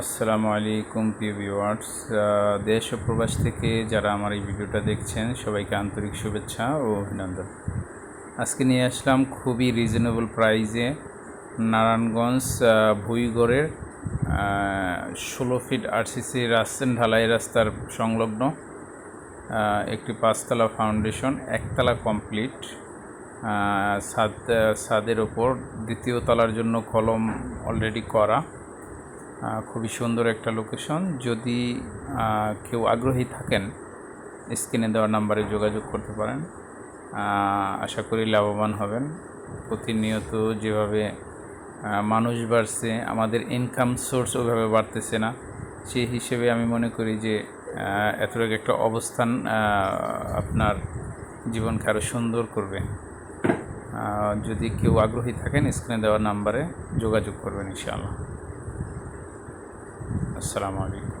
আসসালামু আলাইকুম প্রিয় ভিউয়ার্স দেশ ও প্রবাস থেকে যারা আমার এই ভিডিওটা দেখছেন, সবাইকে আন্তরিক শুভেচ্ছা ও অভিনন্দন। আজকে নিয়ে আসলাম খুবই রিজনেবল প্রাইজে নারায়ণগঞ্জ ভুইগড়ের ষোলো ফিট আরসিসি রাস্তেন ঢালাই রাস্তার সংলগ্ন একটি পাঁচতলা ফাউন্ডেশন একতলা কমপ্লিট ছাদ ছাদের ওপর দ্বিতীয় তলার জন্য কলম অলরেডি করা। খুবই সুন্দর একটা লোকেশন যদি কেউ আগ্রহী থাকেন স্ক্রিনে দেওয়া নাম্বারে যোগাযোগ করতে পারেন। আশা করি লাভবান হবেন। প্রতিনিয়ত যেভাবে মানুষ বাড়ছে, আমাদের ইনকাম সোর্স ওইভাবে বাড়তেছে না। সেই হিসেবে আমি মনে করি যে এতটুকু একটা অবস্থান আপনার জীবনকে আরও সুন্দর করবে। যদি কেউ আগ্রহী থাকেন স্ক্রিনে দেওয়া নাম্বারে যোগাযোগ করবেন, ইনশাআল্লাহ। আসসালামু আলাইকুম।